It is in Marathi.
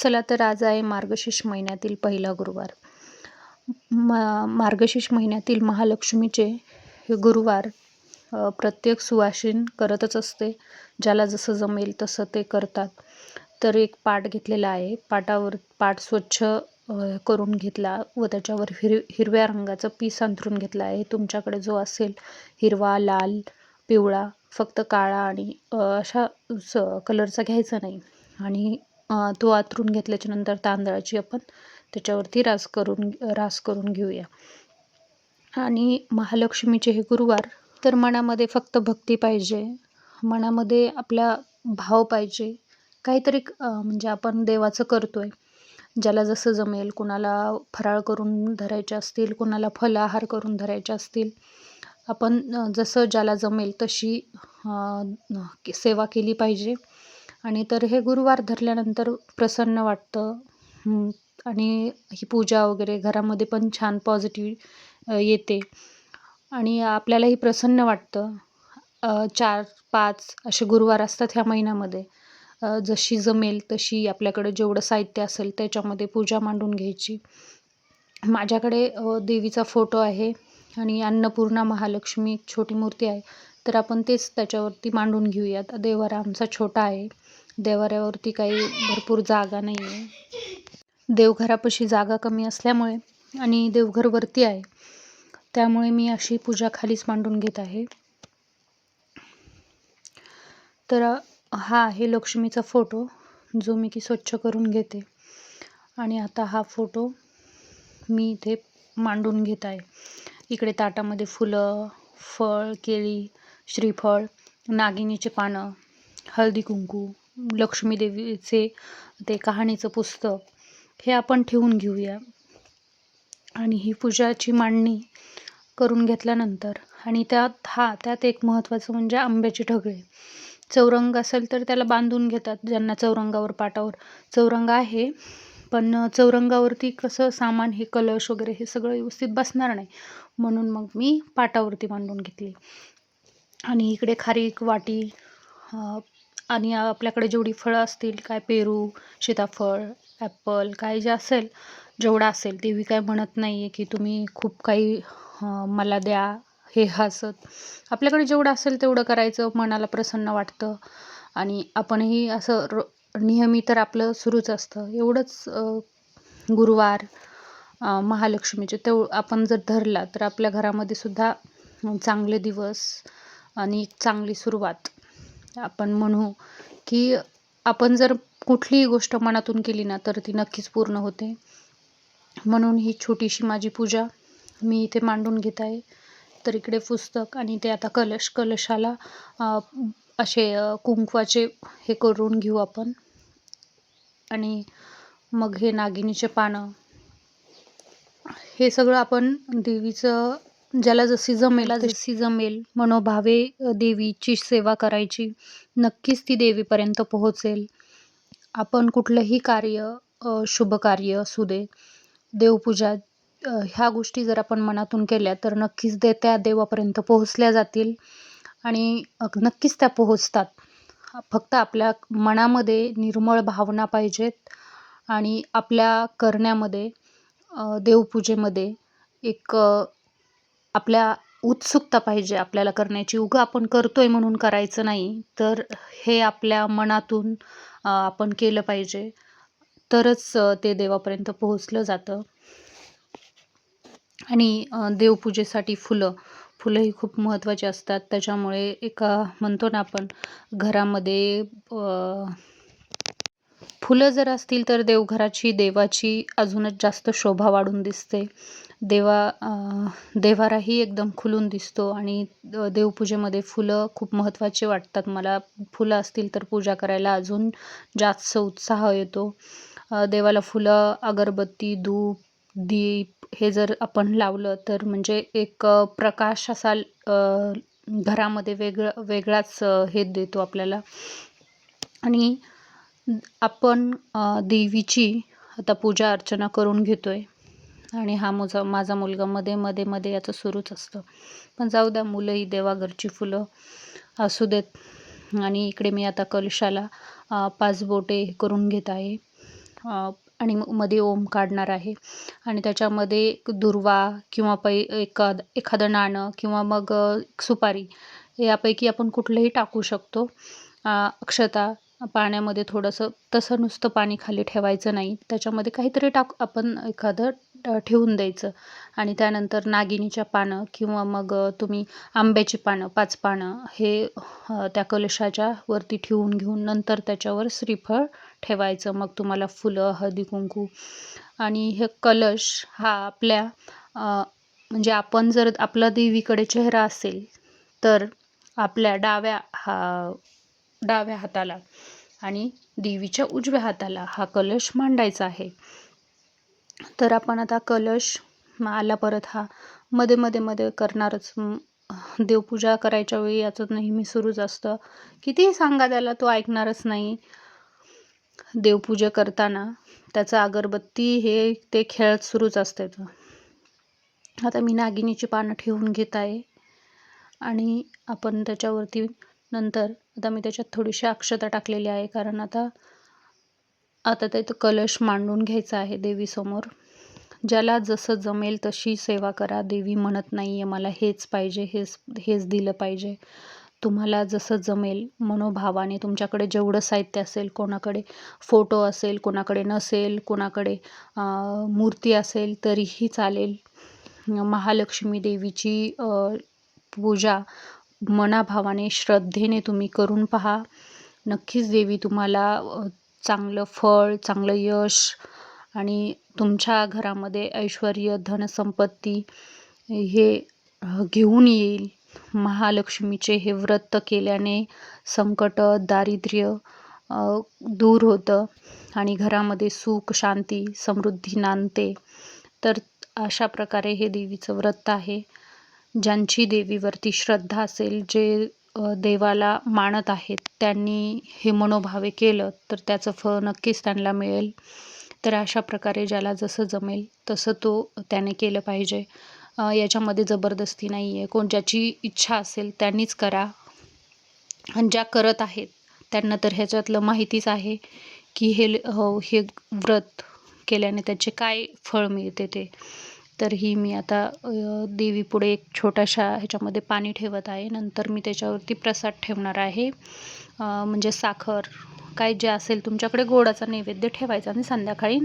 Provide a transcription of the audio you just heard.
चला तर आज आहे मार्गशीर्ष महिन्यातील पहिला गुरुवार. मा मार्गशीर्ष महिन्यातील महालक्ष्मीचे हे गुरुवार प्रत्येक सुवासिन करतच असते. ज्याला जसं जमेल तसं ते करतात. तर एक पाट घेतलेला आहे. पाटावर पाट स्वच्छ करून घेतला व त्याच्यावर हिर हिरव्या रंगाचं पीस अंथरून घेतला आहे. तुमच्याकडे जो असेल हिरवा लाल पिवळा फक्त काळा आणि अशा स कलरचा घ्यायचा नाही. आणि तो आथरून घेतल्याच्या नंतर तांदळाची आपण त्याच्यावरती रास करून रास करून घेऊया. आणि महालक्ष्मीचे हे गुरुवार तर मनामध्ये फक्त भक्ती पाहिजे. मनामध्ये आपला भाव पाहिजे. काहीतरी म्हणजे आपण देवाचं करतोय. ज्याला जसं जमेल कुणाला फराळ करून धरायचे असतील कुणाला फलाहार करून धरायचे असतील. आपण जसं ज्याला जमेल तशी सेवा केली पाहिजे. आणि तर हे गुरुवार धरल्यानंतर प्रसन्न वाटतं. आणि ही पूजा वगैरे घरामध्ये पण छान पॉझिटिव्ह येते. आणि आपल्यालाही प्रसन्न वाटतं. चार पाच असे गुरुवार असतात ह्या महिन्यामध्ये. जशी जमेल तशी आपल्याकडे जेवढं साहित्य असेल त्याच्यामध्ये पूजा मांडून घ्यायची. माझ्याकडे देवीचा फोटो आहे आणि अन्नपूर्णा महालक्ष्मी एक छोटी मूर्ती आहे. तर आपण तेच त्याच्यावरती मांडून घेऊयात. देवारा आमचा छोटा आहे. देवाऱ्यावरती काही भरपूर जागा नाही आहे देवघरापाशी जागा कमी असल्यामुळे आणि देवघर वरती आहे. त्यामुळे मी अशी पूजा खालीच मांडून घेत आहे. तर हा आहे लक्ष्मीचा फोटो जो मी की स्वच्छ करून घेते. आणि आता हा फोटो मी इथे मांडून घेत आहे. इकडे ताटामध्ये फुलं फळ केळी श्रीफळ नागिनीचे पानं हळदी कुंकू लक्ष्मी देवीचे ते कहाणीचं पुस्तक हे आपण ठेवून घेऊया. आणि ही पूजाची मांडणी करून घेतल्यानंतर आणि त्यात हा त्यात एक महत्त्वाचं म्हणजे आंब्याची ठगळे चौरंग असेल तर त्याला बांधून घेतात ज्यांना चौरंगावर पाटावर चौरंग आहे. पण चौरंगावरती कसं सामान हे कलश वगैरे हे सगळं व्यवस्थित बसणार नाही. म्हणून मग मी पाटावरती बांधून घेतली. आणि इकडे खारीक वाटी आणि आपल्याकडे जेवढी फळं असतील काय पेरू सीताफळ ॲपल काय जे असेल जेवढं असेल देवी काय म्हणत नाही आहे की तुम्ही खूप काही मला द्या हे हसत. आपल्याकडे जेवढं असेल तेवढं करायचं मनाला प्रसन्न वाटतं. आणि आपणही असं र नेहमी तर आपलं सुरूच असतं. एवढंच गुरुवार महालक्ष्मीचे तेव आपण जर धरला तर आपल्या घरामध्ये सुद्धा चांगले दिवस आणि चांगली सुरुवात. आपण म्हणू की आपण जर कुठलीही गोष्ट मनातून केली ना तर ती नक्कीच पूर्ण होते. म्हणून ही छोटीशी माझी पूजा मी इथे मांडून घेत आहे. तर इकडे पुस्तक आणि ते आता कलश कलशाला असे कुंकवाचे हे करून घेऊ आपण. आणि मग हे नागिनीचे पानं. हे सगळं आपण देवीचं ज्याला जशी जमेल जशी जमेल मनोभावे देवीची सेवा करायची नक्कीच ती देवीपर्यंत पोहोचेल. आपण कुठलंही कार्य शुभ कार्य असू दे देवपूजा ह्या गोष्टी जर आपण मनातून केल्या तर नक्कीच दे त्या देवापर्यंत पोहोचल्या जातील आणि नक्कीच त्या पोहोचतात. फक्त आपल्या मनामध्ये निर्मळ भावना पाहिजेत आणि आपल्या करण्यामध्ये देवपूजेमध्ये एक आपल्या उत्सुकता पाहिजे आपल्याला करण्याची. उगं आपण करतोय म्हणून करायचं नाही तर हे आपल्या मनातून आपण केलं पाहिजे. तरच ते देवापर्यंत पोहोचलं जातं. आणि देवपूजेसाठी फुलं. फुलं ही खूप महत्त्वाची असतात. त्याच्यामुळे एका म्हणतो ना आपण घरामध्ये फुलं जर असतील तर देवघराची देवाची अजूनच जास्त शोभा वाढून दिसते. देवा अ, देवाराही एकदम खुलून दिसतो आणि देवपूजेमध्ये फुलं खूप महत्त्वाचे वाटतात. मला फुलं असतील तर पूजा करायला अजून जास्त उत्साह येतो. देवाला फुलं अगरबत्ती धूप दीप हे जर आपण लावलं तर म्हणजे एक प्रकाश असा घरामध्ये वेगळं वेगळाच हे देतो आपल्याला. आणि आपण देवीची आता पूजा अर्चना करून घेतो आहे आणि हा मुझा माझा मुलगा मध्ये मध्ये मध्ये याचं सुरूच असतं. पण जाऊ द्या मुलंही देवाघरची फुलं असू देत. आणि इकडे मी आता कलशाला पाच बोटे हे करून घेत आहे. आणि म- मध्ये ओम काढणार आहे. आणि त्याच्यामध्ये एक दुर्वा किंवा पै एखाद एखादं नाणं किंवा मग सुपारी यापैकी आपण कुठलंही टाकू शकतो. अक्षता पाण्यामध्ये थोडंसं तसं नुसतं पाणी खाली ठेवायचं नाही. त्याच्यामध्ये काहीतरी टाक आपण एखादं ठेवून द्यायचं. आणि त्यानंतर नागिनीच्या पानं किंवा मग तुम्ही आंब्याची पानं पाच पानं हे त्या कलशाच्या वरती ठेवून घेऊन नंतर त्याच्यावर श्रीफळ ठेवायचं. मग तुम्हाला फुलं हळदी कुंकू आणि हे कलश हा आपल्या म्हणजे आपण जर आपला देवीकडे चेहरा असेल तर आपल्या डाव्या हा डाव्या हाताला आणि देवीच्या उजव्या हाताला हा कलश मांडायचा आहे. तर आपण आता कलश आला परत हा. मध्ये मध्ये मध्ये करणारच. देवपूजा करायच्या वेळी याचं नेहमी सुरूच असतं. कितीही सांगा त्याला तो ऐकणारच नाही. देवपूजा करताना त्याचं अगरबत्ती हे ते खेळत सुरूच असते आता मी नागिनीची पानं ठेवून घेत आहे. आणि आपण त्याच्यावरती नंतर आता मी त्याच्यात थोडीशी अक्षता टाकलेली आहे. कारण आता आता ते कलश मांडून घ्यायचा आहे देवीसमोर. ज्याला जसं जमेल तशी सेवा करा देवी म्हणत नाही आहे मला हेच पाहिजे हेच हेच दिलं पाहिजे. तुम्हाला जसं जमेल मनोभावाने तुमच्याकडे जेवढं साहित्य असेल कोणाकडे फोटो असेल कोणाकडे नसेल कोणाकडे मूर्ती असेल तरीही चालेल. महालक्ष्मी देवीची पूजा मनाभावाने श्रद्धेने तुम्ही करून पहा. नक्कीच देवी तुम्हाला चांगलं फळ चांगलं यश आणि तुमच्या घरामध्ये ऐश्वर्य धनसंपत्ती हे घेऊन येईल. महालक्ष्मीचे हे व्रत केल्याने संकट दारिद्र्य दूर होतं आणि घरामध्ये सुख शांती समृद्धी नांदते. तर अशा प्रकारे हे देवीचं व्रत आहे. ज्यांची देवीवरती श्रद्धा असेल जे देवाला मानत आहेत. त्यांनी हे मनोभावे केलं तर त्याचं फळ नक्कीच त्यांना मिळेल. तर अशा प्रकारे ज्याला जसं जमेल तसं तो त्याने केलं पाहिजे. याच्यामध्ये जबरदस्ती नाही आहे कोण ज्याची इच्छा असेल त्यांनीच करा. आणि ज्या करत आहेत त्यांना तर ह्याच्यातलं माहितीच आहे की हे हो, हे व्रत केल्याने त्याचे काय फळ मिळते ते. तर ही मी आता देवीपुढे एक छोट्याशा ह्याच्यामध्ये पाणी ठेवत आहे. नंतर मी त्याच्यावरती प्रसाद ठेवणार आहे. म्हणजे साखर काय जे असेल तुमच्याकडे गोडाचा नैवेद्य ठेवायचा आणि संध्याकाळी